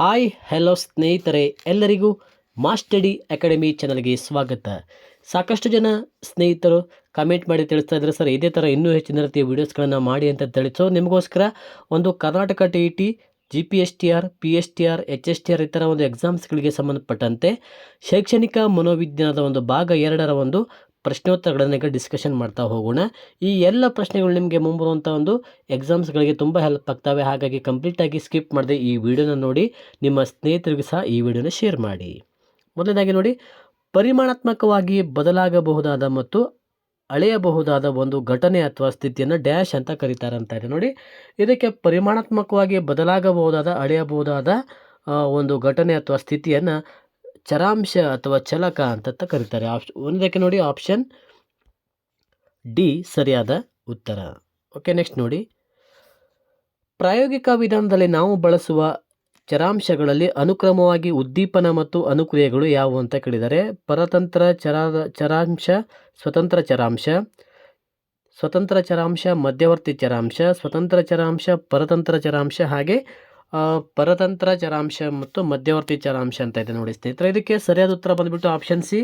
Hi, hello ಸ್ನೇಹಿತರೆ, ಎಲ್ಲರಿಗೂ ಮಾಸ್ಟಡಿ academy ಚಾನಲ್ಗೆ ಸ್ವಾಗತ. ಸಾಕಷ್ಟು ಜನ ಸ್ನೇಹಿತರು ಕಮೆಂಟ್ ಮಾಡಿ ತಿಳಿಸ್ತಾ ಇದ್ದಾರೆ, ಸರ್, ಇದೇ ಥರ ಇನ್ನೂ ಹೆಚ್ಚಿನ ರೀತಿಯ ವೀಡಿಯೋಸ್ಗಳನ್ನು ಮಾಡಿ ಅಂತ ತಿಳಿಸೋ ನಿಮಗೋಸ್ಕರ ಒಂದು Karnataka T E T, G P S T R, P S T R, H S T R ಈ ಥರ ಒಂದು ಎಕ್ಸಾಮ್ಸ್ಗಳಿಗೆ ಸಂಬಂಧಪಟ್ಟಂತೆ ಶೈಕ್ಷಣಿಕ ಮನೋವಿಜ್ಞಾನದ ಒಂದು ಭಾಗ ಎರಡರ ಒಂದು ಪ್ರಶ್ನೋತ್ತರಗಳನ್ನು ಈಗ ಡಿಸ್ಕಷನ್ ಮಾಡ್ತಾ ಹೋಗೋಣ. ಈ ಎಲ್ಲ ಪ್ರಶ್ನೆಗಳು ನಿಮಗೆ ಮುಂಬರುವಂಥ ಒಂದು ಎಕ್ಸಾಮ್ಸ್ಗಳಿಗೆ ತುಂಬ ಹೆಲ್ಪ್ ಆಗ್ತವೆ. ಹಾಗಾಗಿ ಕಂಪ್ಲೀಟಾಗಿ ಸ್ಕಿಪ್ ಮಾಡದೆ ಈ ವಿಡಿಯೋನ ನೋಡಿ, ನಿಮ್ಮ ಸ್ನೇಹಿತರಿಗೂ ಸಹ ಈ ವಿಡಿಯೋನ ಶೇರ್ ಮಾಡಿ. ಮೊದಲನೇದಾಗಿ ನೋಡಿ, ಪರಿಮಾಣಾತ್ಮಕವಾಗಿ ಬದಲಾಗಬಹುದಾದ ಮತ್ತು ಅಳೆಯಬಹುದಾದ ಒಂದು ಘಟನೆ ಅಥವಾ ಸ್ಥಿತಿಯನ್ನು ಡ್ಯಾಶ್ ಅಂತ ಕರೀತಾರೆ ಅಂತ ಇದೆ ನೋಡಿ, ಇದಕ್ಕೆ ಪರಿಮಾಣಾತ್ಮಕವಾಗಿ ಬದಲಾಗಬಹುದಾದ, ಅಳೆಯಬಹುದಾದ ಒಂದು ಘಟನೆ ಅಥವಾ ಸ್ಥಿತಿಯನ್ನು ಚರಾಂಶ ಅಥವಾ ಚಲಕ ಅಂತ ಕರೀತಾರೆ. ಆಪ್ಶ್ ಒಂದಕ್ಕೆ ನೋಡಿ ಆಪ್ಷನ್ ಡಿ ಸರಿಯಾದ ಉತ್ತರ. ಓಕೆ ನೆಕ್ಸ್ಟ್ ನೋಡಿ. ಪ್ರಾಯೋಗಿಕ ವಿಧಾನದಲ್ಲಿ ನಾವು ಬಳಸುವ ಚರಾಂಶಗಳಲ್ಲಿ ಅನುಕ್ರಮವಾಗಿ ಉದ್ದೀಪನ ಮತ್ತು ಅನುಕ್ರಿಯೆಗಳು ಯಾವುವು ಅಂತ ಕೇಳಿದರೆ, ಪರತಂತ್ರ ಚರಾದ ಚರಾಂಶ, ಸ್ವತಂತ್ರ ಚರಾಂಶ ಸ್ವತಂತ್ರ ಚರಾಂಶ, ಮಧ್ಯವರ್ತಿ ಚರಾಂಶ, ಸ್ವತಂತ್ರ ಚರಾಂಶ, ಪರತಂತ್ರ ಚರಾಂಶ ಹಾಗೆ ಪರತಂತ್ರ ಚರಾಂಶ ಮತ್ತು ಮಧ್ಯವರ್ತಿ ಚರಾಂಶ ಅಂತ ಇದೆ ನೋಡಿ ಸ್ನೇಹಿತರೆ. ಇದಕ್ಕೆ ಸರಿಯಾದ ಉತ್ತರ ಬಂದುಬಿಟ್ಟು ಆಪ್ಷನ್ ಸಿ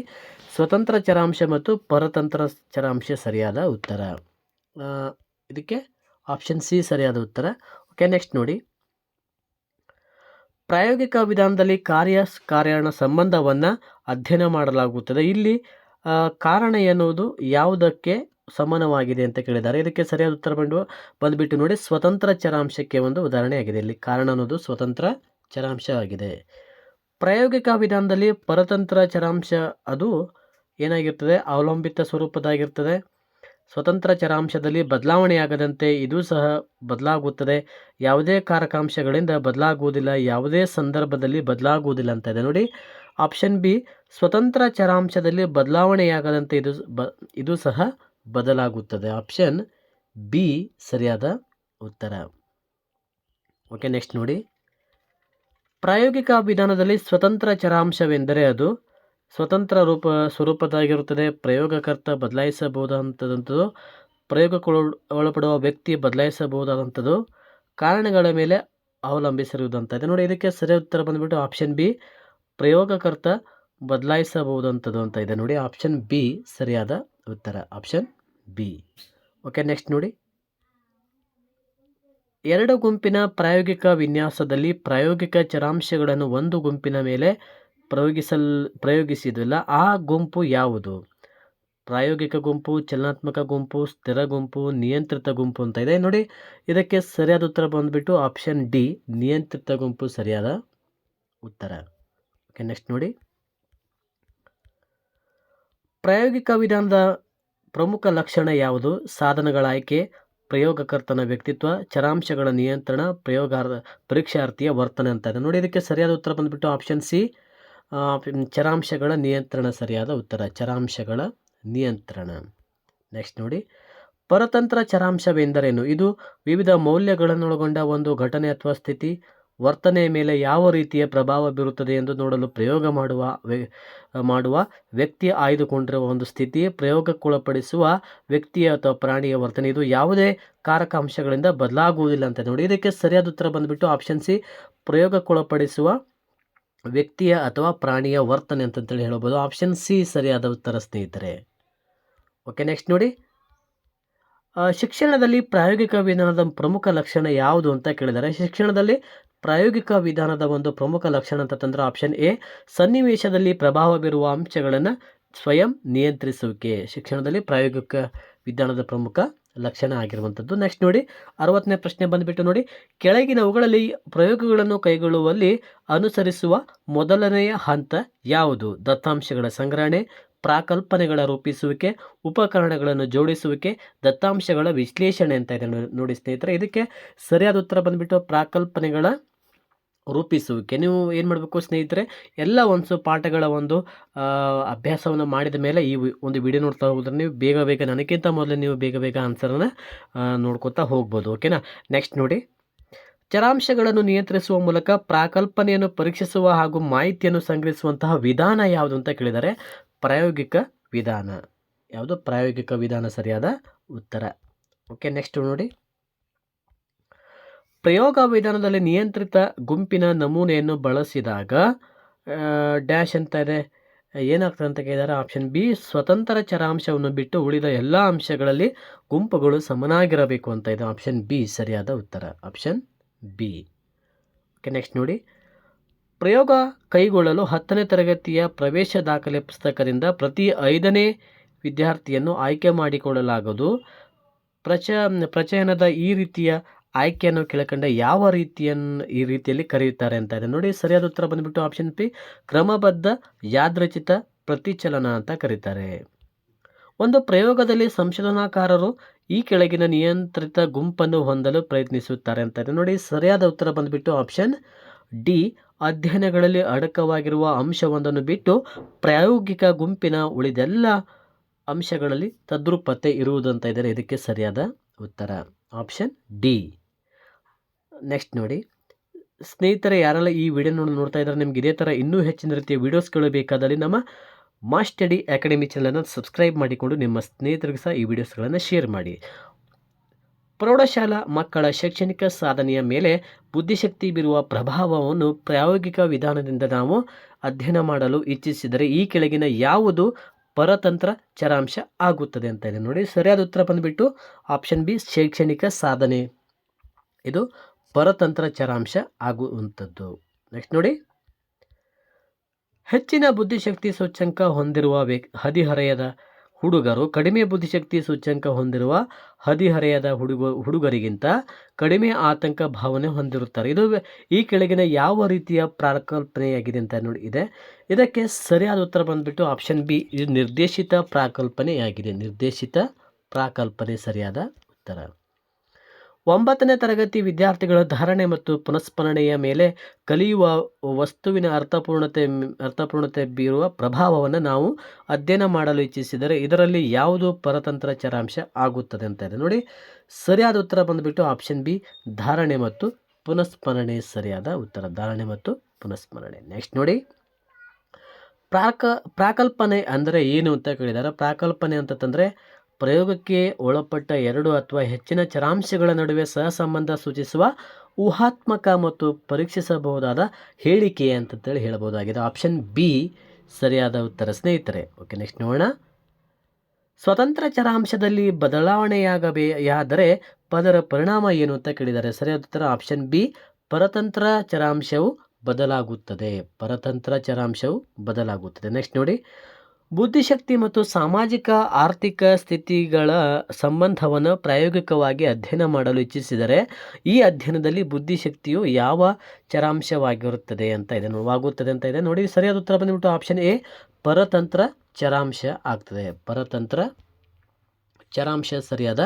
ಸ್ವತಂತ್ರ ಚರಾಂಶ ಮತ್ತು ಪರತಂತ್ರ ಚರಾಂಶ ಸರಿಯಾದ ಉತ್ತರ. ಇದಕ್ಕೆ ಆಪ್ಷನ್ ಸಿ ಸರಿಯಾದ ಉತ್ತರ. ಓಕೆ ನೆಕ್ಸ್ಟ್ ನೋಡಿ. ಪ್ರಾಯೋಗಿಕ ವಿಧಾನದಲ್ಲಿ ಕಾರ್ಯ ಕಾರ್ಯಣ ಸಂಬಂಧವನ್ನು ಅಧ್ಯಯನ ಮಾಡಲಾಗುತ್ತದೆ. ಇಲ್ಲಿ ಕಾರಣ ಎನ್ನುವುದು ಯಾವುದಕ್ಕೆ ಸಮಾನವಾಗಿದೆ ಅಂತ ಕೇಳಿದ್ದಾರೆ. ಇದಕ್ಕೆ ಸರಿಯಾದ ಉತ್ತರ ಬಂದು, ಬಂದುಬಿಟ್ಟು ನೋಡಿ, ಸ್ವತಂತ್ರ ಚರಾಂಶಕ್ಕೆ ಒಂದು ಉದಾಹರಣೆಯಾಗಿದೆ ಇಲ್ಲಿ ಕಾರಣ ಅನ್ನೋದು ಸ್ವತಂತ್ರ ಚರಾಂಶ ಆಗಿದೆ. ಪ್ರಾಯೋಗಿಕ ವಿಧಾನದಲ್ಲಿ ಪರತಂತ್ರ ಚರಾಂಶ ಅದು ಏನಾಗಿರ್ತದೆ? ಅವಲಂಬಿತ ಸ್ವರೂಪದಾಗಿರ್ತದೆ ಸ್ವತಂತ್ರ ಚರಾಂಶದಲ್ಲಿ ಬದಲಾವಣೆಯಾಗದಂತೆ ಇದು ಸಹ ಬದಲಾಗುತ್ತದೆ. ಯಾವುದೇ ಕಾರಕಾಂಶಗಳಿಂದ ಬದಲಾಗುವುದಿಲ್ಲ, ಯಾವುದೇ ಸಂದರ್ಭದಲ್ಲಿ ಬದಲಾಗುವುದಿಲ್ಲ ಅಂತ ಇದೆ. ನೋಡಿ, ಆಪ್ಷನ್ ಬಿ, ಸ್ವತಂತ್ರ ಚರಾಂಶದಲ್ಲಿ ಬದಲಾವಣೆಯಾಗದಂತೆ ಇದು ಬ, ಇದು ಸಹ ಬದಲಾಗುತ್ತದೆ. ಆಪ್ಷನ್ ಬಿ ಸರಿಯಾದ ಉತ್ತರ. ಓಕೆ, ನೆಕ್ಸ್ಟ್ ನೋಡಿ. ಪ್ರಾಯೋಗಿಕ ವಿಧಾನದಲ್ಲಿ ಸ್ವತಂತ್ರ ಚರಾಂಶವೆಂದರೆ ಅದು ಸ್ವತಂತ್ರ ರೂಪ ಸ್ವರೂಪದಾಗಿರುತ್ತದೆ ಪ್ರಯೋಗಕರ್ತ ಬದಲಾಯಿಸಬಹುದಾದಂಥದ್ದು ಪ್ರಯೋಗಕ್ಕೊಳ ಒಳಪಡುವ ವ್ಯಕ್ತಿ ಬದಲಾಯಿಸಬಹುದಾದಂಥದ್ದು, ಕಾರಣಗಳ ಮೇಲೆ ಅವಲಂಬಿಸಿರುವುದಂತ ಇದೆ ನೋಡಿ, ಇದಕ್ಕೆ ಸರಿಯಾದ ಉತ್ತರ ಬಂದುಬಿಟ್ಟು ಆಪ್ಷನ್ ಬಿ, ಪ್ರಯೋಗಕರ್ತ ಬದಲಾಯಿಸಬಹುದಂಥದ್ದು ಅಂತ ಇದೆ. ನೋಡಿ, ಆಪ್ಷನ್ ಬಿ ಸರಿಯಾದ ಉತ್ತರ. Option B. ಓಕೆ ನೆಕ್ಸ್ಟ್ ನೋಡಿ. ಎರಡು ಗುಂಪಿನ ಪ್ರಾಯೋಗಿಕ ವಿನ್ಯಾಸದಲ್ಲಿ ಪ್ರಾಯೋಗಿಕ ಚರಾಂಶಗಳನ್ನು ಒಂದು ಗುಂಪಿನ ಮೇಲೆ ಪ್ರಯೋಗಿಸಲ್ ಪ್ರಯೋಗಿಸಿದಿಲ್ಲ ಆ ಗುಂಪು ಯಾವುದು? ಪ್ರಾಯೋಗಿಕ ಗುಂಪು, ಚಲನಾತ್ಮಕ ಗುಂಪು, ಸ್ಥಿರ ಗುಂಪು, ನಿಯಂತ್ರಿತ ಗುಂಪು ಅಂತ ಇದೆ. ನೋಡಿ, ಇದಕ್ಕೆ ಸರಿಯಾದ ಉತ್ತರ ಬಂದುಬಿಟ್ಟು ಆಪ್ಷನ್ ಡಿ ನಿಯಂತ್ರಿತ ಗುಂಪು ಸರಿಯಾದ ಉತ್ತರ. ಓಕೆ ನೆಕ್ಸ್ಟ್ ನೋಡಿ. ಪ್ರಾಯೋಗಿಕ ವಿಧಾನದ ಪ್ರಮುಖ ಲಕ್ಷಣ ಯಾವುದು? ಸಾಧನಗಳ ಆಯ್ಕೆ, ಪ್ರಯೋಗಕರ್ತನ ವ್ಯಕ್ತಿತ್ವ, ಚರಾಂಶಗಳ ನಿಯಂತ್ರಣ ಪ್ರಯೋಗಾರ್ಥ ಪರೀಕ್ಷಾರ್ಥಿಯ ವರ್ತನೆ ಅಂತ. ಇದೆ ನೋಡಿ ಇದಕ್ಕೆ ಸರಿಯಾದ ಉತ್ತರ ಬಂದುಬಿಟ್ಟು ಆಪ್ಷನ್ ಸಿ ಚರಾಂಶಗಳ ನಿಯಂತ್ರಣ ಸರಿಯಾದ ಉತ್ತರ. ಚರಾಂಶಗಳ ನಿಯಂತ್ರಣ. ನೆಕ್ಸ್ಟ್ ನೋಡಿ. ಪರತಂತ್ರ ಚರಾಂಶವೆಂದರೇನು? ಇದು ವಿವಿಧ ಮೌಲ್ಯಗಳನ್ನೊಳಗೊಂಡ ಒಂದು ಘಟನೆ ಅಥವಾ ಸ್ಥಿತಿ ವರ್ತನೆಯ ಮೇಲೆ ಯಾವ ರೀತಿಯ ಪ್ರಭಾವ ಬೀರುತ್ತದೆ ಎಂದು ನೋಡಲು ಪ್ರಯೋಗ ಮಾಡುವ ಮಾಡುವ ವ್ಯಕ್ತಿ ಆಯ್ದುಕೊಂಡಿರುವ ಒಂದು ಸ್ಥಿತಿ ಪ್ರಯೋಗಕ್ಕೊಳಪಡಿಸುವ ವ್ಯಕ್ತಿಯ ಅಥವಾ ಪ್ರಾಣಿಯ ವರ್ತನೆ. ಇದು ಯಾವುದೇ ಕಾರಕಾಂಶಗಳಿಂದ ಬದಲಾಗುವುದಿಲ್ಲ ಅಂತ ನೋಡಿ. ಇದಕ್ಕೆ ಸರಿಯಾದ ಉತ್ತರ ಬಂದುಬಿಟ್ಟು ಆಪ್ಷನ್ ಸಿ ಪ್ರಯೋಗಕ್ಕೊಳಪಡಿಸುವ ವ್ಯಕ್ತಿಯ ಅಥವಾ ಪ್ರಾಣಿಯ ವರ್ತನೆ ಅಂತಂತೇಳಿ ಹೇಳ್ಬೋದು. ಆಪ್ಷನ್ ಸಿ ಸರಿಯಾದ ಉತ್ತರ ಸ್ನೇಹಿತರೆ. ಓಕೆ ನೆಕ್ಸ್ಟ್ ನೋಡಿ. ಶಿಕ್ಷಣದಲ್ಲಿ ಪ್ರಾಯೋಗಿಕ ವಿಧಾನದ ಪ್ರಮುಖ ಲಕ್ಷಣ ಯಾವುದು ಅಂತ ಕೇಳಿದ್ದಾರೆ ಶಿಕ್ಷಣದಲ್ಲಿ ಪ್ರಾಯೋಗಿಕ ವಿಧಾನದ ಒಂದು ಪ್ರಮುಖ ಲಕ್ಷಣ ಅಂತ ತಂದ್ರೆ ಆಪ್ಷನ್ ಎ ಸನ್ನಿವೇಶದಲ್ಲಿ ಪ್ರಭಾವ ಬೀರುವ ಅಂಶಗಳನ್ನು ಸ್ವಯಂ ನಿಯಂತ್ರಿಸುವಿಕೆ. ಶಿಕ್ಷಣದಲ್ಲಿ ಪ್ರಾಯೋಗಿಕ ವಿಧಾನದ ಪ್ರಮುಖ ಲಕ್ಷಣ ಆಗಿರುವಂಥದ್ದು. ನೆಕ್ಸ್ಟ್ ನೋಡಿ, ಅರವತ್ತನೇ ಪ್ರಶ್ನೆ ಬಂದುಬಿಟ್ಟು ನೋಡಿ ಕೆಳಗಿನವುಗಳಲ್ಲಿ ಪ್ರಯೋಗಗಳನ್ನು ಕೈಗೊಳ್ಳುವಲ್ಲಿ ಅನುಸರಿಸುವ ಮೊದಲನೆಯ ಹಂತ ಯಾವುದು? ದತ್ತಾಂಶಗಳ ಸಂಗ್ರಹಣೆ ಪ್ರಾಕಲ್ಪನೆಗಳ ರೂಪಿಸುವಿಕೆ, ಉಪಕರಣಗಳನ್ನು ಜೋಡಿಸುವಿಕೆ, ದತ್ತಾಂಶಗಳ ವಿಶ್ಲೇಷಣೆ ಅಂತ ಇದೆ ನೋಡಿ ಸ್ನೇಹಿತರೆ. ಇದಕ್ಕೆ ಸರಿಯಾದ ಉತ್ತರ ಬಂದುಬಿಟ್ಟು ಪ್ರಾಕಲ್ಪನೆಗಳ ರೂಪಿಸುವಿಕೆ. ನೀವು ಏನು ಮಾಡಬೇಕು ಸ್ನೇಹಿತರೆ? ಎಲ್ಲ ಒಂದು ಪಾಠಗಳ ಒಂದು ಅಭ್ಯಾಸವನ್ನು ಮಾಡಿದ ಮೇಲೆ ಈ ಒಂದು ವಿಡಿಯೋ ನೋಡ್ತಾ ಹೋದ್ರೆ ನೀವು ಬೇಗ ಬೇಗ ನನಗಿಂತ ಮೊದಲು ನೀವು ಬೇಗ ಬೇಗ ಆನ್ಸರನ್ನು ನೋಡ್ಕೊತಾ ಹೋಗ್ಬೋದು ಓಕೆನಾ ನೆಕ್ಸ್ಟ್ ನೋಡಿ. ಚರಾಂಶಗಳನ್ನು ನಿಯಂತ್ರಿಸುವ ಮೂಲಕ ಪ್ರಾಕಲ್ಪನೆಯನ್ನು ಪರೀಕ್ಷಿಸುವ ಹಾಗೂ ಮಾಹಿತಿಯನ್ನು ಸಂಗ್ರಹಿಸುವಂತಹ ವಿಧಾನ ಯಾವುದು ಅಂತ ಕೇಳಿದರೆ ಪ್ರಾಯೋಗಿಕ ವಿಧಾನ. ಯಾವುದು ಪ್ರಾಯೋಗಿಕ ವಿಧಾನ ಸರಿಯಾದ ಉತ್ತರ? ಓಕೆ ನೆಕ್ಸ್ಟ್ ನೋಡಿ. ಪ್ರಯೋಗ ವಿಧಾನದಲ್ಲಿ ನಿಯಂತ್ರಿತ ಗುಂಪಿನ ನಮೂನೆಯನ್ನು ಬಳಸಿದಾಗ ಡ್ಯಾಶ್ ಅಂತ ಇದೆ. ಏನಾಗ್ತದೆ ಅಂತ ಕೇಳಿದರೆ ಆಪ್ಷನ್ ಬಿ ಸ್ವತಂತ್ರ ಚರಾಂಶವನ್ನು ಬಿಟ್ಟು ಉಳಿದ ಎಲ್ಲ ಅಂಶಗಳಲ್ಲಿ ಗುಂಪುಗಳು ಸಮನಾಗಿರಬೇಕು ಅಂತ ಇದೆ. ಆಪ್ಷನ್ ಬಿ ಸರಿಯಾದ ಉತ್ತರ. ಆಪ್ಷನ್ ಬಿ ಓಕೆ ನೆಕ್ಸ್ಟ್ ನೋಡಿ. ಪ್ರಯೋಗ ಕೈಗೊಳ್ಳಲು ಹತ್ತನೇ ತರಗತಿಯ ಪ್ರವೇಶ ದಾಖಲೆ ಪುಸ್ತಕದಿಂದ ಪ್ರತಿ ಐದನೇ ವಿದ್ಯಾರ್ಥಿಯನ್ನು ಆಯ್ಕೆ ಮಾಡಿಕೊಳ್ಳಲಾಗದು. ಪ್ರಚ, ಪ್ರಚಯನದ ಈ ರೀತಿಯ ಆಯ್ಕೆಯನ್ನು ಕೆಳಕಂಡ ಯಾವ ರೀತಿಯನ್ನು ಈ ರೀತಿಯಲ್ಲಿ ಕರೆಯುತ್ತಾರೆ ಅಂತ ಇದೆ ನೋಡಿ ಸರಿಯಾದ ಉತ್ತರ ಬಂದ್ಬಿಟ್ಟು ಆಪ್ಷನ್ ಪಿ ಕ್ರಮಬದ್ಧ ಯಾದೃಚಿತ ಪ್ರತಿಚಲನ ಅಂತ ಕರೀತಾರೆ. ಒಂದು ಪ್ರಯೋಗದಲ್ಲಿ ಸಂಶೋಧನಾಕಾರರು ಈ ಕೆಳಗಿನ ನಿಯಂತ್ರಿತ ಗುಂಪನ್ನು ಹೊಂದಲು ಪ್ರಯತ್ನಿಸುತ್ತಾರೆ ಅಂತ ಇದೆ ನೋಡಿ ಸರಿಯಾದ ಉತ್ತರ ಬಂದ್ಬಿಟ್ಟು ಆಪ್ಷನ್ ಡಿ ಅಧ್ಯಯನಗಳಲ್ಲಿ ಅಡಕವಾಗಿರುವ ಅಂಶವೊಂದನ್ನು ಬಿಟ್ಟು ಪ್ರಾಯೋಗಿಕ ಗುಂಪಿನ ಉಳಿದೆಲ್ಲ ಅಂಶಗಳಲ್ಲಿ ತದ್ರೂಪತೆ ಇರುವುದಂತ ಇದ್ದಾರೆ ಇದಕ್ಕೆ ಸರಿಯಾದ ಉತ್ತರ. Option D. ನೆಕ್ಸ್ಟ್ ನೋಡಿ. ಸ್ನೇಹಿತರೆ, ಯಾರೆಲ್ಲ ಈ ವಿಡಿಯೋ ನೋಡಿ ನೋಡ್ತಾ ಇದ್ದಾರೆ, ನಿಮ್ಗೆ ಇದೇ ಥರ ಇನ್ನೂ ಹೆಚ್ಚಿನ ರೀತಿಯ ವೀಡಿಯೋಸ್ಗಳು ಬೇಕಾದಲ್ಲಿ ನಮ್ಮ ಮಾಸ್ಟಡಿ ಅಕಾಡೆಮಿ ಚಾನಲನ್ನು ಸಬ್ಸ್ಕ್ರೈಬ್ ಮಾಡಿಕೊಂಡು ನಿಮ್ಮ ಸ್ನೇಹಿತರಿಗೆ ಸಹ ಈ ವಿಡಿಯೋಸ್ಗಳನ್ನು ಶೇರ್ ಮಾಡಿ. ಪ್ರೌಢಶಾಲಾ ಮಕ್ಕಳ ಶೈಕ್ಷಣಿಕ ಸಾಧನೆಯ ಮೇಲೆ ಬುದ್ಧಿಶಕ್ತಿ ಬೀರುವ ಪ್ರಭಾವವನ್ನು ಪ್ರಾಯೋಗಿಕ ವಿಧಾನದಿಂದ ನಾವು ಅಧ್ಯಯನ ಮಾಡಲು ಇಚ್ಛಿಸಿದರೆ ಈ ಕೆಳಗಿನ ಯಾವುದು ಪರತಂತ್ರ ಚರಾಂಶ ಆಗುತ್ತದೆ ಅಂತ ಇದೆ. ನೋಡಿ, ಸರಿಯಾದ ಉತ್ತರ ಬಂದುಬಿಟ್ಟು ಆಪ್ಷನ್ ಬಿ ಶೈಕ್ಷಣಿಕ ಸಾಧನೆ. ಇದು ಪರತಂತ್ರ ಚರಾಂಶ ಆಗುವಂಥದ್ದು. ನೆಕ್ಸ್ಟ್ ನೋಡಿ. ಹೆಚ್ಚಿನ ಬುದ್ಧಿಶಕ್ತಿ ಸೂಚ್ಯಂಕ ಹೊಂದಿರುವ ವ್ಯಕ್ ಹದಿಹರೆಯದ ಹುಡುಗರು ಕಡಿಮೆ ಬುದ್ಧಿಶಕ್ತಿ ಸೂಚ್ಯಂಕ ಹೊಂದಿರುವ ಹದಿಹರೆಯದ ಹುಡುಗ ಹುಡುಗರಿಗಿಂತ ಕಡಿಮೆ ಆತಂಕ ಭಾವನೆ ಹೊಂದಿರುತ್ತಾರೆ. ಇದು ಈ ಕೆಳಗಿನ ಯಾವ ರೀತಿಯ ಪ್ರಾಕಲ್ಪನೆಯಾಗಿದೆ ಅಂತ ನೋಡಿ ಇದೆ. ಇದಕ್ಕೆ ಸರಿಯಾದ ಉತ್ತರ ಬಂದ್ಬಿಟ್ಟು ಆಪ್ಷನ್ ಬಿ ಇದು ನಿರ್ದೇಶಿತ ಪ್ರಾಕಲ್ಪನೆಯಾಗಿದೆ. ನಿರ್ದೇಶಿತ ಪ್ರಾಕಲ್ಪನೆ ಸರಿಯಾದ ಉತ್ತರ. ಒಂಬತ್ತನೇ ತರಗತಿ ವಿದ್ಯಾರ್ಥಿಗಳ ಧಾರಣೆ ಮತ್ತು ಪುನಸ್ಮರಣೆಯ ಮೇಲೆ ಕಲಿಯುವ ವಸ್ತುವಿನ ಅರ್ಥಪೂರ್ಣತೆ ಅರ್ಥಪೂರ್ಣತೆ ಬೀರುವ ಪ್ರಭಾವವನ್ನು ನಾವು ಅಧ್ಯಯನ ಮಾಡಲು ಇಚ್ಛಿಸಿದರೆ ಇದರಲ್ಲಿ ಯಾವುದು ಪರತಂತ್ರ ಚರಾಂಶ ಆಗುತ್ತದೆ ಅಂತ ಇದೆ. ನೋಡಿ, ಸರಿಯಾದ ಉತ್ತರ ಬಂದುಬಿಟ್ಟು ಆಪ್ಷನ್ ಬಿ, ಧಾರಣೆ ಮತ್ತು ಪುನಸ್ಮರಣೆ. ಸರಿಯಾದ ಉತ್ತರ, ಧಾರಣೆ ಮತ್ತು ಪುನಸ್ಮರಣೆ. ನೆಕ್ಸ್ಟ್ ನೋಡಿ, ಪ್ರಾಕ, ಪ್ರಾಕಲ್ಪನೆ ಅಂದರೆ ಏನು ಅಂತ ಕೇಳಿದ್ದಾರೆ ಪ್ರಾಕಲ್ಪನೆ ಅಂತಂದರೆ ಪ್ರಯೋಗಕ್ಕೆ ಒಳಪಟ್ಟ ಎರಡು ಅಥವಾ ಹೆಚ್ಚಿನ ಚರಾಂಶಗಳ ನಡುವೆ ಸಹಸಂಬಂಧ ಸೂಚಿಸುವ ಊಹಾತ್ಮಕ ಮತ್ತು ಪರೀಕ್ಷಿಸಬಹುದಾದ ಹೇಳಿಕೆ ಅಂತಂತೇಳಿ ಹೇಳಬಹುದಾಗಿದೆ. ಆಪ್ಷನ್ ಬಿ ಸರಿಯಾದ ಉತ್ತರ. ಸ್ನೇಹಿತರೆ ಓಕೆ ನೆಕ್ಸ್ಟ್ ನೋಡೋಣ. ಸ್ವತಂತ್ರ ಚರಾಂಶದಲ್ಲಿ ಬದಲಾವಣೆಯಾಗಬೇಯಾದರೆ ಪದರ ಪರಿಣಾಮ ಏನು ಅಂತ ಕೇಳಿದ್ದಾರೆ. ಸರಿಯಾದ ಉತ್ತರ ಆಪ್ಷನ್ ಬಿ ಪರತಂತ್ರ ಚರಾಂಶವು ಬದಲಾಗುತ್ತದೆ. ಪರತಂತ್ರ ಚರಾಂಶವು ಬದಲಾಗುತ್ತದೆ. ನೆಕ್ಸ್ಟ್ ನೋಡಿ. ಬುದ್ಧಿಶಕ್ತಿ ಮತ್ತು ಸಾಮಾಜಿಕ ಆರ್ಥಿಕ ಸ್ಥಿತಿಗಳ ಸಂಬಂಧವನ್ನು ಪ್ರಾಯೋಗಿಕವಾಗಿ ಅಧ್ಯಯನ ಮಾಡಲು ಇಚ್ಛಿಸಿದರೆ ಈ ಅಧ್ಯಯನದಲ್ಲಿ ಬುದ್ಧಿಶಕ್ತಿಯು ಯಾವ ಚರಾಂಶವಾಗಿರುತ್ತದೆ ಅಂತ ಇದೆ ಆಗುತ್ತದೆ ಅಂತ ಇದೆ. ನೋಡಿ, ಸರಿಯಾದ ಉತ್ತರ ಬಂದ್ಬಿಟ್ಟು ಆಪ್ಷನ್ ಎ ಪರತಂತ್ರ ಚರಾಂಶ ಆಗ್ತದೆ. ಪರತಂತ್ರ ಚರಾಂಶ ಸರಿಯಾದ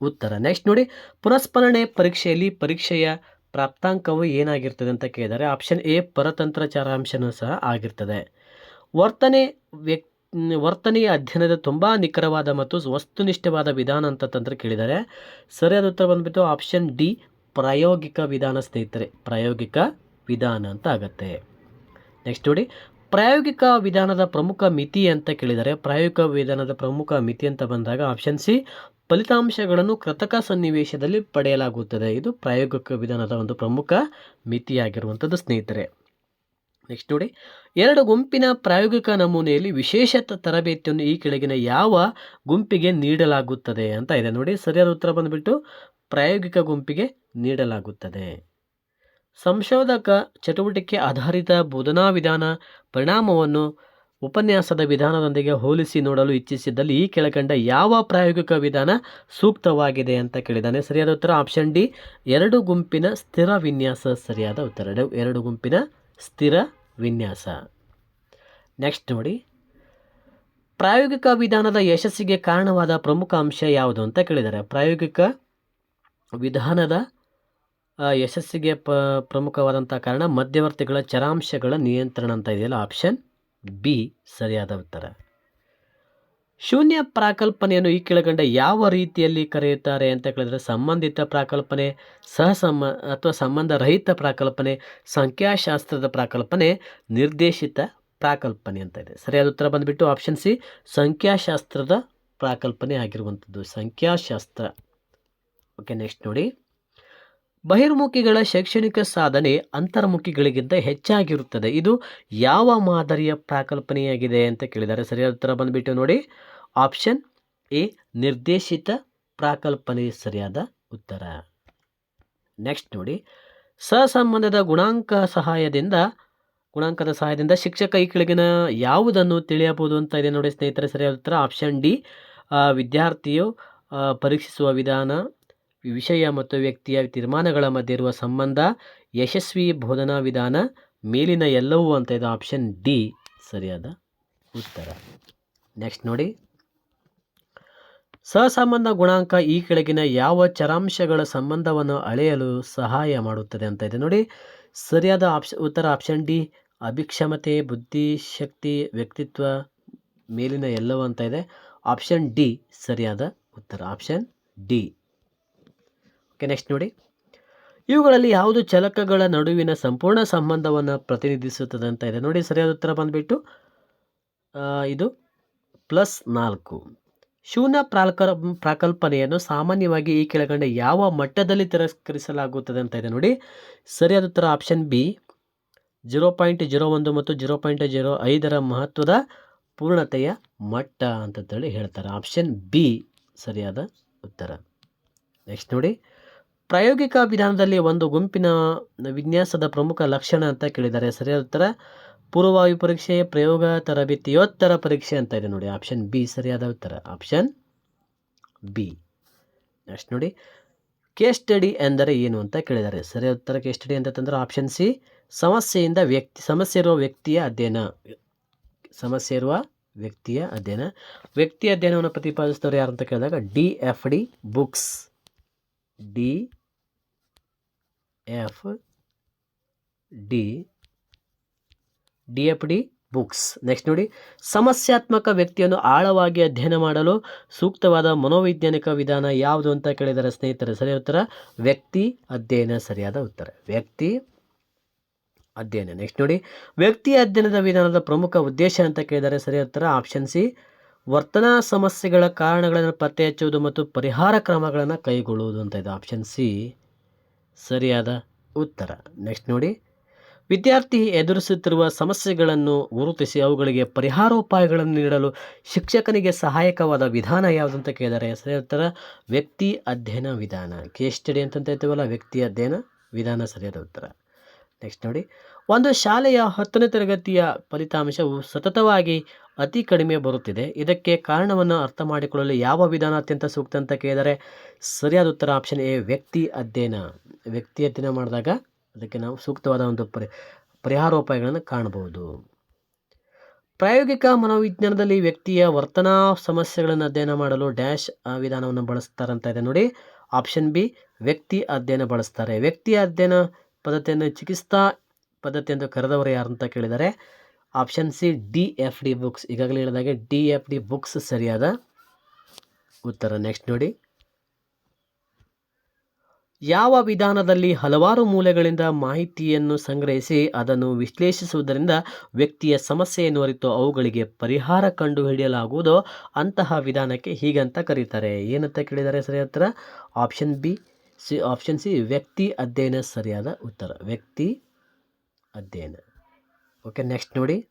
ಉತ್ತರ. ನೆಕ್ಸ್ಟ್ ನೋಡಿ, ಪುನಸ್ಮರಣೆ ಪರೀಕ್ಷೆಯಲ್ಲಿ ಪರೀಕ್ಷೆಯ ಪ್ರಾಪ್ತಾಂಕವು ಏನಾಗಿರ್ತದೆ ಅಂತ ಕೇಳಿದರೆ ಆಪ್ಷನ್ ಎ ಪರತಂತ್ರ ಚರಾಂಶನೂ ಸಹ ಆಗಿರ್ತದೆ. ವರ್ತನೆ ವ್ಯಕ್ತಿ ವರ್ತನೆಯ ಅಧ್ಯಯನದ ತುಂಬ ನಿಖರವಾದ ಮತ್ತು ವಸ್ತುನಿಷ್ಠವಾದ ವಿಧಾನ ಅಂತ ತಂತ್ರ ಕೇಳಿದ್ದಾರೆ. ಸರಿಯಾದ ಉತ್ತರ ಬಂದುಬಿಟ್ಟು ಆಪ್ಷನ್ ಡಿ ಪ್ರಾಯೋಗಿಕ ವಿಧಾನ, ಸ್ನೇಹಿತರೆ. ಪ್ರಾಯೋಗಿಕ ವಿಧಾನ ಅಂತ ಆಗತ್ತೆ. ನೆಕ್ಸ್ಟ್ ನೋಡಿ, ಪ್ರಾಯೋಗಿಕ ವಿಧಾನದ ಪ್ರಮುಖ ಮಿತಿ ಅಂತ ಕೇಳಿದರೆ ಪ್ರಾಯೋಗಿಕ ವಿಧಾನದ ಪ್ರಮುಖ ಮಿತಿ ಅಂತ ಬಂದಾಗ ಆಪ್ಷನ್ ಸಿ ಫಲಿತಾಂಶಗಳನ್ನು ಕೃತಕ ಸನ್ನಿವೇಶದಲ್ಲಿ ಪಡೆಯಲಾಗುತ್ತದೆ. ಇದು ಪ್ರಾಯೋಗಿಕ ವಿಧಾನದ ಒಂದು ಪ್ರಮುಖ ಮಿತಿಯಾಗಿರುವಂಥದ್ದು, ಸ್ನೇಹಿತರೆ. ನೆಕ್ಸ್ಟ್ ನೋಡಿ. ಎರಡು ಗುಂಪಿನ ಪ್ರಾಯೋಗಿಕ ನಮೂನೆಯಲ್ಲಿ ವಿಶೇಷ ತರಬೇತಿಯನ್ನು ಈ ಕೆಳಗಿನ ಯಾವ ಗುಂಪಿಗೆ ನೀಡಲಾಗುತ್ತದೆ ಅಂತ ಇದೆ. ನೋಡಿ, ಸರಿಯಾದ ಉತ್ತರ ಬಂದುಬಿಟ್ಟು ಪ್ರಾಯೋಗಿಕ ಗುಂಪಿಗೆ ನೀಡಲಾಗುತ್ತದೆ. ಸಂಶೋಧಕ ಚಟುವಟಿಕೆ ಆಧಾರಿತ ಬೋಧನಾ ವಿಧಾನ ಪರಿಣಾಮವನ್ನು ಉಪನ್ಯಾಸದ ವಿಧಾನದೊಂದಿಗೆ ಹೋಲಿಸಿ ನೋಡಲು ಇಚ್ಛಿಸಿದ್ದಲ್ಲಿ ಈ ಕೆಳಕಂಡ ಯಾವ ಪ್ರಾಯೋಗಿಕ ವಿಧಾನ ಸೂಕ್ತವಾಗಿದೆ ಅಂತ ಕೇಳಿದ್ದಾನೆ. ಸರಿಯಾದ ಉತ್ತರ ಆಪ್ಷನ್ ಡಿ, ಎರಡು ಗುಂಪಿನ ಸ್ಥಿರ ವಿನ್ಯಾಸ ಸರಿಯಾದ ಉತ್ತರ. ಎರಡು ಗುಂಪಿನ ಸ್ಥಿರ ವಿನ್ಯಾಸ. ನೆಕ್ಸ್ಟ್ ನೋಡಿ. ಪ್ರಾಯೋಗಿಕ ವಿಧಾನದ ಯಶಸ್ಸಿಗೆ ಕಾರಣವಾದ ಪ್ರಮುಖ ಅಂಶ ಯಾವುದು ಅಂತ ಕೇಳಿದ್ದಾರೆ ಪ್ರಾಯೋಗಿಕ ವಿಧಾನದ ಯಶಸ್ಸಿಗೆ ಪ ಪ್ರಮುಖವಾದಂಥ ಕಾರಣ ಮಧ್ಯವರ್ತಿಗಳ ಚರಾಂಶಗಳ ನಿಯಂತ್ರಣ ಅಂತ ಇದೆಯಲ್ಲ ಆಪ್ಷನ್ ಬಿ ಸರಿಯಾದ ಉತ್ತರ. ಶೂನ್ಯ ಪ್ರಾಕಲ್ಪನೆಯನ್ನು ಈ ಕೆಳಗಂಡ ಯಾವ ರೀತಿಯಲ್ಲಿ ಕರೆಯುತ್ತಾರೆ ಅಂತ ಕೇಳಿದರೆ ಸಂಬಂಧಿತ ಪ್ರಾಕಲ್ಪನೆ, ಸಹಸಂಬ ಅಥವಾ ಸಂಬಂಧ ರಹಿತ ಪ್ರಾಕಲ್ಪನೆ, ಸಂಖ್ಯಾಶಾಸ್ತ್ರದ ಪ್ರಾಕಲ್ಪನೆ, ನಿರ್ದೇಶಿತ ಪ್ರಾಕಲ್ಪನೆ ಅಂತ ಇದೆ. ಸರಿಯಾದ ಉತ್ತರ ಬಂದುಬಿಟ್ಟು ಆಪ್ಷನ್ ಸಿ ಸಂಖ್ಯಾಶಾಸ್ತ್ರದ ಪ್ರಾಕಲ್ಪನೆ ಆಗಿರುವಂಥದ್ದು. ಸಂಖ್ಯಾಶಾಸ್ತ್ರ. ಓಕೆ ನೆಕ್ಸ್ಟ್ ನೋಡಿ. ಬಹಿರ್ಮುಖಿಗಳ ಶೈಕ್ಷಣಿಕ ಸಾಧನೆ ಅಂತರ್ಮುಖಿಗಳಿಗಿಂತ ಹೆಚ್ಚಾಗಿರುತ್ತದೆ. ಇದು ಯಾವ ಮಾದರಿಯ ಪ್ರಾಕಲ್ಪನೆಯಾಗಿದೆ ಅಂತ ಕೇಳಿದ್ದಾರೆ ಸರಿಯಾದ ಉತ್ತರ ಬಂದುಬಿಟ್ಟು ನೋಡಿ. ಆಪ್ಷನ್ ಎ, ನಿರ್ದೇಶಿತ ಪ್ರಾಕಲ್ಪನೆ ಸರಿಯಾದ ಉತ್ತರ. ನೆಕ್ಸ್ಟ್ ನೋಡಿ. ಸಹಸಂಬಂಧದ ಗುಣಾಂಕ ಸಹಾಯದಿಂದ, ಗುಣಾಂಕದ ಸಹಾಯದಿಂದ ಶಿಕ್ಷಕ ಈ ಕೆಳಗಿನ ಯಾವುದನ್ನು ತಿಳಿಯಬಹುದು ಅಂತ ಇದೆ ನೋಡಿ ಸ್ನೇಹಿತರೆ ಸರಿಯಾದ ಉತ್ತರ. ಆಪ್ಷನ್ ಡಿ ವಿದ್ಯಾರ್ಥಿಯು ಪರೀಕ್ಷಿಸುವ ವಿಧಾನ ವಿಷಯ ಮತ್ತು ವ್ಯಕ್ತಿಯ ತೀರ್ಮಾನಗಳ ಮಧ್ಯೆ ಇರುವ ಸಂಬಂಧ, ಯಶಸ್ವಿ ಬೋಧನಾ ವಿಧಾನ, ಮೇಲಿನ ಎಲ್ಲವೂ ಅಂತ ಇದೆ ಆಪ್ಷನ್ ಡಿ ಸರಿಯಾದ ಉತ್ತರ. ನೆಕ್ಸ್ಟ್ ನೋಡಿ. ಸಹಸಂಬಂಧ ಗುಣಾಂಕ ಈ ಕೆಳಗಿನ ಯಾವ ಚರಾಂಶಗಳ ಸಂಬಂಧವನ್ನು ಅಳೆಯಲು ಸಹಾಯ ಮಾಡುತ್ತದೆ ಅಂತ ಇದೆ ನೋಡಿ. ಸರಿಯಾದ ಆಪ್ಷ ಉತ್ತರ ಆಪ್ಷನ್ ಡಿ ಅಭಿಕ್ಷಮತೆ ಬುದ್ಧಿಶಕ್ತಿ ವ್ಯಕ್ತಿತ್ವ, ಮೇಲಿನ ಎಲ್ಲವೂ ಅಂತ ಇದೆ. ಆಪ್ಷನ್ ಡಿ ಸರಿಯಾದ ಉತ್ತರ. ಆಪ್ಷನ್ ಡಿ ಓಕೆ ನೆಕ್ಸ್ಟ್ ನೋಡಿ. ಇವುಗಳಲ್ಲಿ ಯಾವುದು ಚಲಕಗಳ ನಡುವಿನ ಸಂಪೂರ್ಣ ಸಂಬಂಧವನ್ನು ಪ್ರತಿನಿಧಿಸುತ್ತದೆ ಅಂತ ಇದೆ. ನೋಡಿ, ಸರಿಯಾದ ಉತ್ತರ ಬಂದುಬಿಟ್ಟು ಇದು ಪ್ಲಸ್ ನಾಲ್ಕು. ಶೂನ್ಯ ಪ್ರಾಲ್ಕ ಪ್ರಾಕಲ್ಪನೆಯನ್ನು ಸಾಮಾನ್ಯವಾಗಿ ಈ ಕೆಳಗಂಡ ಯಾವ ಮಟ್ಟದಲ್ಲಿ ತಿರಸ್ಕರಿಸಲಾಗುತ್ತದೆ ಅಂತ ಇದೆ ನೋಡಿ. ಸರಿಯಾದ ಉತ್ತರ option B zero point zero ಒಂದು ಮತ್ತು ಜೀರೋ ಪಾಯಿಂಟ್ ಜೀರೋ ಐದರ ಮಹತ್ವದ ಪೂರ್ಣತೆಯ ಮಟ್ಟ ಅಂತಂತೇಳಿ ಹೇಳ್ತಾರೆ. ಆಪ್ಷನ್ ಬಿ ಸರಿಯಾದ ಉತ್ತರ. ನೆಕ್ಸ್ಟ್ ನೋಡಿ. ಪ್ರಾಯೋಗಿಕ ವಿಧಾನದಲ್ಲಿ ಒಂದು ಗುಂಪಿನ ವಿನ್ಯಾಸದ ಪ್ರಮುಖ ಲಕ್ಷಣ ಅಂತ ಕೇಳಿದ್ದಾರೆ. ಸರಿಯಾದ ಉತ್ತರ? ಪೂರ್ವವಾಯು ಪರೀಕ್ಷೆ, ಪ್ರಯೋಗ ತರಬೇತಿಯೋತ್ತರ ಪರೀಕ್ಷೆ ಅಂತ ಇದೆ ನೋಡಿ. ಆಪ್ಷನ್ ಬಿ ಸರಿಯಾದ ಉತ್ತರ. ಆಪ್ಷನ್ ಬಿ ನೆಕ್ಸ್ಟ್ ನೋಡಿ. ಕೇಸ್ ಸ್ಟಡಿ ಎಂದರೆ ಏನು ಅಂತ ಕೇಳಿದ್ದಾರೆ. ಸರಿಯಾದ ಉತ್ತರ ಕೇಸ್ ಸ್ಟಡಿ ಅಂತಂದ್ರೆ ಆಪ್ಷನ್ ಸಿ ಸಮಸ್ಯೆಯಿಂದ ವ್ಯಕ್ತಿ, ಸಮಸ್ಯೆ ಇರುವ ವ್ಯಕ್ತಿಯ ಅಧ್ಯಯನ. ಸಮಸ್ಯೆ ಇರುವ ವ್ಯಕ್ತಿಯ ಅಧ್ಯಯನ. ವ್ಯಕ್ತಿ ಅಧ್ಯಯನವನ್ನು ಪ್ರತಿಪಾದಿಸಿದವರು ಯಾರು ಅಂತ ಕೇಳಿದಾಗ D F D books D F D D F D books next ನೋಡಿ. ಸಮಸ್ಯಾತ್ಮಕ ವ್ಯಕ್ತಿಯನ್ನು ಆಳವಾಗಿ ಅಧ್ಯಯನ ಮಾಡಲು ಸೂಕ್ತವಾದ ಮನೋವೈಜ್ಞಾನಿಕ ವಿಧಾನ ಯಾವುದು ಅಂತ ಕೇಳಿದರೆ ಸ್ನೇಹಿತರೆ, ಸರಿಯಾದ ಉತ್ತರ? ವ್ಯಕ್ತಿ ಅಧ್ಯಯನ, ಸರಿಯಾದ ಉತ್ತರ. ವ್ಯಕ್ತಿ ಅಧ್ಯಯನ. ನೆಕ್ಸ್ಟ್ ನೋಡಿ. ವ್ಯಕ್ತಿ ಅಧ್ಯಯನದ ವಿಧಾನದ ಪ್ರಮುಖ ಉದ್ದೇಶ ಅಂತ ಕೇಳಿದರೆ ಸರಿಯಾದ ಉತ್ತರ? ಆಪ್ಷನ್ ಸಿ ವರ್ತನಾ ಸಮಸ್ಯೆಗಳ ಕಾರಣಗಳನ್ನು ಪತ್ತೆ ಹಚ್ಚುವುದು ಮತ್ತು ಪರಿಹಾರ ಕ್ರಮಗಳನ್ನು ಕೈಗೊಳ್ಳುವುದು ಅಂತ ಇದೆ. ಆಪ್ಷನ್ ಸಿ ಸರಿಯಾದ ಉತ್ತರ. ನೆಕ್ಸ್ಟ್ ನೋಡಿ. ವಿದ್ಯಾರ್ಥಿ ಎದುರಿಸುತ್ತಿರುವ ಸಮಸ್ಯೆಗಳನ್ನು ಗುರುತಿಸಿ ಅವುಗಳಿಗೆ ಪರಿಹಾರೋಪಾಯಗಳನ್ನು ನೀಡಲು ಶಿಕ್ಷಕನಿಗೆ ಸಹಾಯಕವಾದ ವಿಧಾನ ಯಾವುದು ಅಂತ ಕೇಳಿದರೆ ಸರಿಯಾದ ಉತ್ತರ ವ್ಯಕ್ತಿ ಅಧ್ಯಯನ ವಿಧಾನ. ಕೇಸ್ ಸ್ಟಡಿ ಅಂತ ಹೇಳ್ತೀವಲ್ಲ, ವ್ಯಕ್ತಿ ಅಧ್ಯಯನ ವಿಧಾನ ಸರಿಯಾದ ಉತ್ತರ. ನೆಕ್ಸ್ಟ್ ನೋಡಿ. ಒಂದು ಶಾಲೆಯ ಹತ್ತನೇ ತರಗತಿಯ ಫಲಿತಾಂಶವು ಸತತವಾಗಿ ಅತಿ ಕಡಿಮೆ ಬರುತ್ತಿದೆ. ಇದಕ್ಕೆ ಕಾರಣವನ್ನು ಅರ್ಥ ಮಾಡಿಕೊಳ್ಳಲು ಯಾವ ವಿಧಾನ ಅತ್ಯಂತ ಸೂಕ್ತ ಅಂತ ಕೇಳಿದರೆ, ಸರಿಯಾದ ಉತ್ತರ ಆಪ್ಷನ್ ಎ, ವ್ಯಕ್ತಿ ಅಧ್ಯಯನ. ವ್ಯಕ್ತಿ ಅಧ್ಯಯನ ಮಾಡಿದಾಗ ಅದಕ್ಕೆ ನಾವು ಸೂಕ್ತವಾದ ಒಂದು ಪರಿ, ಪರಿಹಾರೋಪಾಯಗಳನ್ನು ಕಾಣಬಹುದು. ಪ್ರಾಯೋಗಿಕ ಮನೋವಿಜ್ಞಾನದಲ್ಲಿ ವ್ಯಕ್ತಿಯ ವರ್ತನಾ ಸಮಸ್ಯೆಗಳನ್ನು ಅಧ್ಯಯನ ಮಾಡಲು ಡ್ಯಾಶ್ ಆ ವಿಧಾನವನ್ನು ಬಳಸ್ತಾರಂತ ಇದೆ ನೋಡಿ. ಆಪ್ಷನ್ ಬಿ, ವ್ಯಕ್ತಿ ಅಧ್ಯಯನ ಬಳಸ್ತಾರೆ. ವ್ಯಕ್ತಿ ಅಧ್ಯಯನ ಪದ್ಧತಿಯನ್ನು ಚಿಕಿತ್ಸಾ ಪದ್ಧತಿ ಎಂದು ಕರೆದವರು ಯಾರು ಅಂತ ಕೇಳಿದರೆ option C D F D books ಈಗಾಗಲೇ ಹೇಳಿದಾಗೆ ಡಿ ಎಫ್ ಡಿ ಬುಕ್ಸ್ ಸರಿಯಾದ ಉತ್ತರ. ನೆಕ್ಸ್ಟ್ ನೋಡಿ. ಯಾವ ವಿಧಾನದಲ್ಲಿ ಹಲವಾರು ಮೂಲೆಗಳಿಂದ ಮಾಹಿತಿಯನ್ನು ಸಂಗ್ರಹಿಸಿ ಅದನ್ನು ವಿಶ್ಲೇಷಿಸುವುದರಿಂದ ವ್ಯಕ್ತಿಯ ಸಮಸ್ಯೆಯನ್ನು ಅರಿತು ಅವುಗಳಿಗೆ ಪರಿಹಾರ ಕಂಡುಹಿಡಿಯಲಾಗುವುದೋ ಅಂತಹ ವಿಧಾನಕ್ಕೆ ಹೀಗಂತ ಕರೀತಾರೆ. ಏನಂತ ಕೇಳಿದರೆ ಸರಿ ಹತ್ರ? Option B C option C ವ್ಯಕ್ತಿ ಅಧ್ಯಯನ ಸರಿಯಾದ ಉತ್ತರ. ವ್ಯಕ್ತಿ ಅಧ್ಯಯನ. ಓಕೆ ನೆಕ್ಸ್ಟ್ ನೋಡಿ.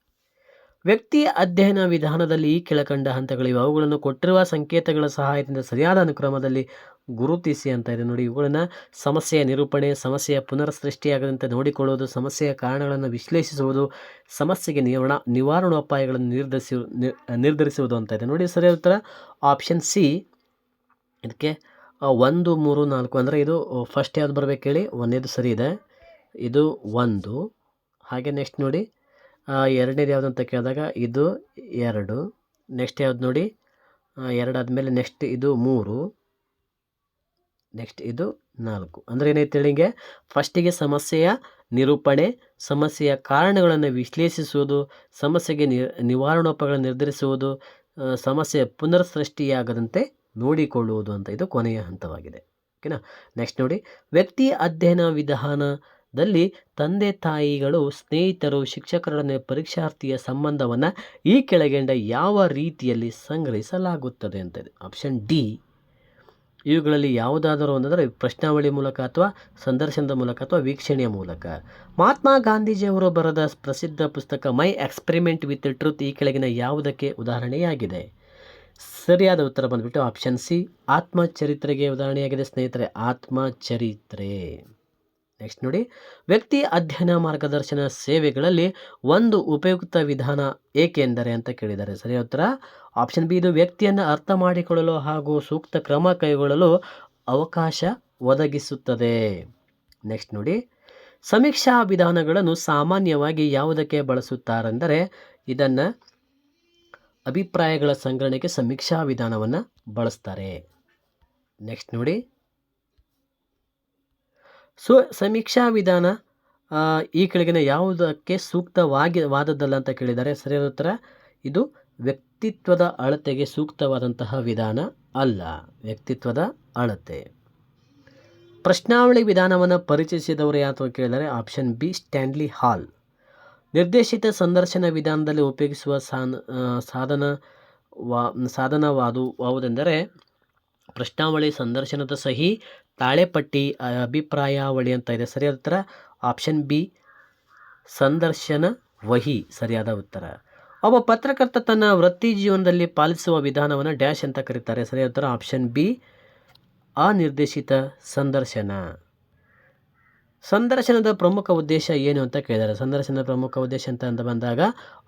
ವ್ಯಕ್ತಿ ಅಧ್ಯಯನ ವಿಧಾನದಲ್ಲಿ ಈ ಕೆಳಕಂಡ ಹಂತಗಳಿವೆ. ಅವುಗಳನ್ನು ಕೊಟ್ಟಿರುವ ಸಂಕೇತಗಳ ಸಹಾಯದಿಂದ ಸರಿಯಾದ ಅನುಕ್ರಮದಲ್ಲಿ ಗುರುತಿಸಿ ಅಂತ ಇದೆ ನೋಡಿ. ಇವುಗಳನ್ನು ಸಮಸ್ಯೆಯ ನಿರೂಪಣೆ, ಸಮಸ್ಯೆಯ ಪುನರ್ ಸೃಷ್ಟಿಯಾಗದಂತೆ ನೋಡಿಕೊಳ್ಳುವುದು, ಸಮಸ್ಯೆಯ ಕಾರಣಗಳನ್ನು ವಿಶ್ಲೇಷಿಸುವುದು, ಸಮಸ್ಯೆಗೆ ನಿವಾರಣ ನಿವಾರಣೋಪಾಯಗಳನ್ನು ನಿರ್ಧರಿಸಿ ನಿರ್- ನಿರ್ಧರಿಸುವುದು ಅಂತ ಇದೆ ನೋಡಿ. ಸರಿಯಾದ ಉತ್ತರ? ಆಪ್ಷನ್ ಸಿ ಇದಕ್ಕೆ ಒಂದು, ಮೂರು, ನಾಲ್ಕು, ಅಂದರೆ ಇದು ಫಸ್ಟ್ ಯಾವ್ದು ಬರಬೇಕು ಹೇಳಿ? ಒಂದೇದು ಸರಿ ಇದೆ. ಇದು ಒಂದು. ಹಾಗೆ ನೆಕ್ಸ್ಟ್ ನೋಡಿ. ಎರಡನೇದು ಯಾವುದು ಅಂತ ಕೇಳಿದಾಗ ಇದು ಎರಡು. ನೆಕ್ಸ್ಟ್ ಯಾವ್ದು ನೋಡಿ? ಎರಡು ಆದಮೇಲೆ ನೆಕ್ಸ್ಟ್ ಇದು ಮೂರು. ನೆಕ್ಸ್ಟ್ ಇದು ನಾಲ್ಕು. ಅಂದರೆ ಏನೈತೆ ಹಿಂಗೆ? ಫಸ್ಟಿಗೆ ಸಮಸ್ಯೆಯ ನಿರೂಪಣೆ, ಸಮಸ್ಯೆಯ ಕಾರಣಗಳನ್ನು ವಿಶ್ಲೇಷಿಸುವುದು, ಸಮಸ್ಯೆಗೆ ನಿ ನಿವಾರಣೋಪಾಯಗಳನ್ನು ನಿರ್ಧರಿಸುವುದು ಸಮಸ್ಯೆ ಪುನರ್ ಸೃಷ್ಟಿಯಾಗದಂತೆ ನೋಡಿಕೊಳ್ಳುವುದು ಅಂತ ಇದು ಕೊನೆಯ ಹಂತವಾಗಿದೆ. ಓಕೆನಾ? ನೆಕ್ಸ್ಟ್ ನೋಡಿ. ವ್ಯಕ್ತಿ ಅಧ್ಯಯನ ವಿಧಾನದಲ್ಲಿ ತಂದೆ ತಾಯಿಗಳು ಸ್ನೇಹಿತರು ಶಿಕ್ಷಕರೊಡನೆ ಪರೀಕ್ಷಾರ್ಥಿಯ ಸಂಬಂಧವನ್ನು ಈ ಕೆಳಗೆಂಡ ಯಾವ ರೀತಿಯಲ್ಲಿ ಸಂಗ್ರಹಿಸಲಾಗುತ್ತದೆ ಅಂತ ಆಪ್ಷನ್ ಡಿ ಇವುಗಳಲ್ಲಿ ಯಾವುದಾದರೂ ಒಂದಂದರೆ ಪ್ರಶ್ನಾವಳಿ ಮೂಲಕ ಅಥವಾ ಸಂದರ್ಶನದ ಮೂಲಕ ಅಥವಾ ವೀಕ್ಷಣೆಯ ಮೂಲಕ. ಮಹಾತ್ಮ ಗಾಂಧೀಜಿಯವರು ಬರೆದ ಪ್ರಸಿದ್ಧ ಪುಸ್ತಕ ಮೈ ಎಕ್ಸ್ಪೆರಿಮೆಂಟ್ ವಿತ್ ಟ್ರೂತ್ ಈ ಕೆಳಗಿನ ಯಾವುದಕ್ಕೆ ಉದಾಹರಣೆಯಾಗಿದೆ? ಸರಿಯಾದ ಉತ್ತರ ಬಂದುಬಿಟ್ಟು ಆಪ್ಷನ್ ಸಿ. ಆತ್ಮಚರಿತ್ರೆಗೆ ಉದಾಹರಣೆಯಾಗಿದೆ ಸ್ನೇಹಿತರೆ. ಆತ್ಮಚರಿತ್ರೆ. ನೆಕ್ಸ್ಟ್ ನೋಡಿ. ವ್ಯಕ್ತಿ ಅಧ್ಯಯನ ಮಾರ್ಗದರ್ಶನ ಸೇವೆಗಳಲ್ಲಿ ಒಂದು ಉಪಯುಕ್ತ ವಿಧಾನ ಏಕೆಂದರೆ ಅಂತ ಕೇಳಿದ್ದಾರೆ. ಸರಿ ಉತ್ತರ. ಆಪ್ಷನ್ ಬಿ, ಇದು ವ್ಯಕ್ತಿಯನ್ನು ಅರ್ಥ ಮಾಡಿಕೊಳ್ಳಲು ಹಾಗೂ ಸೂಕ್ತ ಕ್ರಮ ಕೈಗೊಳ್ಳಲು ಅವಕಾಶ ಒದಗಿಸುತ್ತದೆ. ನೆಕ್ಸ್ಟ್ ನೋಡಿ. ಸಮೀಕ್ಷಾ ವಿಧಾನಗಳನ್ನು ಸಾಮಾನ್ಯವಾಗಿ ಯಾವುದಕ್ಕೆ ಬಳಸುತ್ತಾರೆಂದರೆ ಇದನ್ನು ಅಭಿಪ್ರಾಯಗಳ ಸಂಗ್ರಹಣೆಗೆ ಸಮೀಕ್ಷಾ ವಿಧಾನವನ್ನು ಬಳಸ್ತಾರೆ. ನೆಕ್ಸ್ಟ್ ನೋಡಿ. ಸೊ, ಸಮೀಕ್ಷಾ ವಿಧಾನ ಈ ಕೆಳಗಿನ ಯಾವುದಕ್ಕೆ ಸೂಕ್ತವಾಗಿ ವಾದದ್ದಲ್ಲ ಅಂತ ಕೇಳಿದ್ದಾರೆ ಸರಿ ಉತ್ತರ, ಇದು ವ್ಯಕ್ತಿತ್ವದ ಅಳತೆಗೆ ಸೂಕ್ತವಾದಂತಹ ವಿಧಾನ ಅಲ್ಲ. ವ್ಯಕ್ತಿತ್ವದ ಅಳತೆ. ಪ್ರಶ್ನಾವಳಿ ವಿಧಾನವನ್ನು ಪರಿಚಯಿಸಿದವರು ಅಂತ ಕೇಳಿದರೆ ಆಪ್ಷನ್ ಬಿ ಸ್ಟ್ಯಾನ್ಲಿ ಹಾಲ್. ನಿರ್ದೇಶಿತ ಸಂದರ್ಶನ ವಿಧಾನದಲ್ಲಿ ಉಪಯೋಗಿಸುವ ಸಾನ್ ಸಾಧನ ವಾ ಸಾಧನವಾದು ಯಾವುದೆಂದರೆ ಪ್ರಶ್ನಾವಳಿ ಸಂದರ್ಶನದ ಸಹಿ ತಾಳೆಪಟ್ಟಿ ಅಭಿಪ್ರಾಯಾವಳಿ ಅಂತ ಇದೆ. ಸರಿಯಾದ ಉತ್ತರ? ಆಪ್ಷನ್ ಬಿ, ಸಂದರ್ಶನ ವಹಿ. ಸರಿಯಾದ ಉತ್ತರ. ಒಬ್ಬ ಪತ್ರಕರ್ತ ತನ್ನ ವೃತ್ತಿ ಜೀವನದಲ್ಲಿ ಪಾಲಿಸುವ ವಿಧಾನವನ್ನು ಡ್ಯಾಶ್ ಅಂತ ಕರೀತಾರೆ. ಸರಿಯಾದ ಉತ್ತರ? ಆಪ್ಷನ್ ಬಿ, ಅನಿರ್ದೇಶಿತ ಸಂದರ್ಶನ. ಸಂದರ್ಶನದ ಪ್ರಮುಖ ಉದ್ದೇಶ ಏನು ಅಂತ ಕೇಳಿದ್ದಾರೆ. ಸಂದರ್ಶನದ ಪ್ರಮುಖ ಉದ್ದೇಶ ಅಂತ ಅಂತ ಬಂದಾಗ,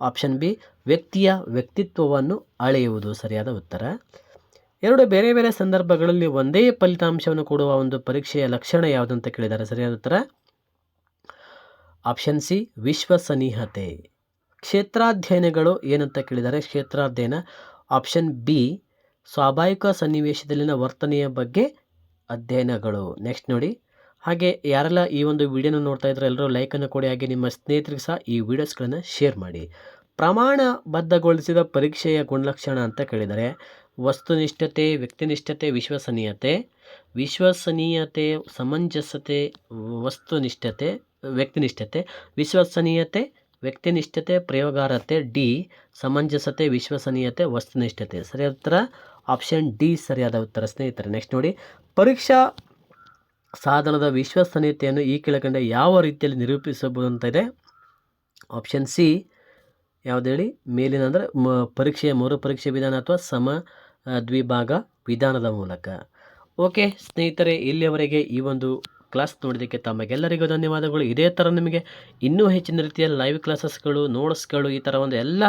ಆಪ್ಷನ್ ಬಿ, ವ್ಯಕ್ತಿಯ ವ್ಯಕ್ತಿತ್ವವನ್ನು ಅಳೆಯುವುದು. ಸರಿಯಾದ ಉತ್ತರ. ಎರಡು ಬೇರೆ ಬೇರೆ ಸಂದರ್ಭಗಳಲ್ಲಿ ಒಂದೇ ಫಲಿತಾಂಶವನ್ನು ಕೊಡುವ ಒಂದು ಪರೀಕ್ಷೆಯ ಲಕ್ಷಣ ಯಾವುದು ಅಂತ ಕೇಳಿದ್ದಾರೆ ಸರಿಯಾದ ಉತ್ತರ? ಆಪ್ಷನ್ ಸಿ ವಿಶ್ವಸನೀಯತೆ ಕ್ಷೇತ್ರಾಧ್ಯಯನಗಳು ಏನಂತ ಕೇಳಿದ್ದಾರೆ ಕ್ಷೇತ್ರಾಧ್ಯಯನ. ಆಪ್ಷನ್ ಬಿ, ಸ್ವಾಭಾವಿಕ ಸನ್ನಿವೇಶದಲ್ಲಿನ ವರ್ತನೆಯ ಬಗ್ಗೆ ಅಧ್ಯಯನಗಳು. ನೆಕ್ಸ್ಟ್ ನೋಡಿ. ಹಾಗೆ ಯಾರೆಲ್ಲ ಈ ಒಂದು ವಿಡಿಯೋನ ನೋಡ್ತಾ ಇದ್ರೆ ಎಲ್ಲರೂ ಲೈಕನ್ನು ಕೊಡಿ. ಹಾಗೆ ನಿಮ್ಮ ಸ್ನೇಹಿತರಿಗೆ ಸಹ ಈ ವಿಡಿಯೋಸ್ಗಳನ್ನು ಶೇರ್ ಮಾಡಿ. ಪ್ರಮಾಣಬದ್ಧಗೊಳಿಸಿದ ಪರೀಕ್ಷೆಯ ಗುಣಲಕ್ಷಣ ಅಂತ ಕೇಳಿದರೆ. ವಸ್ತುನಿಷ್ಠತೆ, ವ್ಯಕ್ತಿನಿಷ್ಠತೆ, ವಿಶ್ವಸನೀಯತೆ. ವಿಶ್ವಸನೀಯತೆ, ಸಮಂಜಸತೆ, ವಸ್ತುನಿಷ್ಠತೆ, ವ್ಯಕ್ತಿನಿಷ್ಠತೆ. ವಿಶ್ವಸನೀಯತೆ, ವ್ಯಕ್ತಿನಿಷ್ಠತೆ, ಪ್ರಯೋಗಾರ್ಹತೆ, ಡಿ, ಸಮಂಜಸತೆ, ವಿಶ್ವಸನೀಯತೆ, ವಸ್ತುನಿಷ್ಠತೆ. ಸರಿಯಾದ ಉತ್ತರ? ಆಪ್ಷನ್ ಡಿ ಸರಿಯಾದ ಉತ್ತರ. ಸ್ನೇಹಿತರೆ ನೆಕ್ಸ್ಟ್ ನೋಡಿ. ಪರೀಕ್ಷಾ ಸಾಧನದ ವಿಶ್ವಸನೀಯತೆಯನ್ನು ಈ ಕೆಳಕಂಡ ಯಾವ ರೀತಿಯಲ್ಲಿ ನಿರೂಪಿಸಬಹುದು ಅಂತ ಇದೆ ಆಪ್ಷನ್ ಸಿ ಯಾವುದೇಳಿ ಮೇಲಿನ ಅಂದರೆ ಮ, ಪರೀಕ್ಷೆಯ ಮರು ಪರೀಕ್ಷೆ ವಿಧಾನ ಅಥವಾ ಸಮ ದ್ವಿಭಾಗ ವಿಧಾನದ ಮೂಲಕ. ಓಕೆ, ಸ್ನೇಹಿತರೆ, ಇಲ್ಲಿಯವರೆಗೆ ಈ ಒಂದು ಕ್ಲಾಸ್ ನೋಡಿದ್ದಕ್ಕೆ ತಮಗೆಲ್ಲರಿಗೂ ಧನ್ಯವಾದಗಳು. ಇದೇ ಥರ ನಿಮಗೆ ಇನ್ನೂ ಹೆಚ್ಚಿನ ರೀತಿಯ ಲೈವ್ ಕ್ಲಾಸಸ್ಗಳು ನೋಟ್ಸ್ಗಳು ಈ ಥರ ಒಂದು ಎಲ್ಲ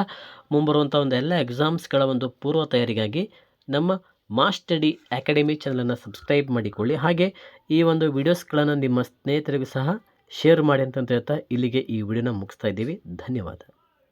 ಮುಂಬರುವಂಥ ಒಂದು ಎಲ್ಲ ಎಕ್ಸಾಮ್ಸ್ಗಳ ಒಂದು ಪೂರ್ವ ತಯಾರಿಗಾಗಿ ನಮ್ಮ ಮಾ ಸ್ಟಡಿ ಅಕಾಡೆಮಿ ಚಾನಲನ್ನು ಸಬ್ಸ್ಕ್ರೈಬ್ ಮಾಡಿಕೊಳ್ಳಿ. ಹಾಗೆ ಈ ಒಂದು ವಿಡಿಯೋಸ್ಗಳನ್ನು ನಿಮ್ಮ ಸ್ನೇಹಿತರಿಗೂ ಸಹ ಶೇರ್ ಮಾಡಿ ಅಂತಂತ ಹೇಳ್ತಾ ಇಲ್ಲಿಗೆ ಈ ವಿಡಿಯೋನ ಮುಗಿಸ್ತಾ ಇದ್ದೀವಿ. ಧನ್ಯವಾದ.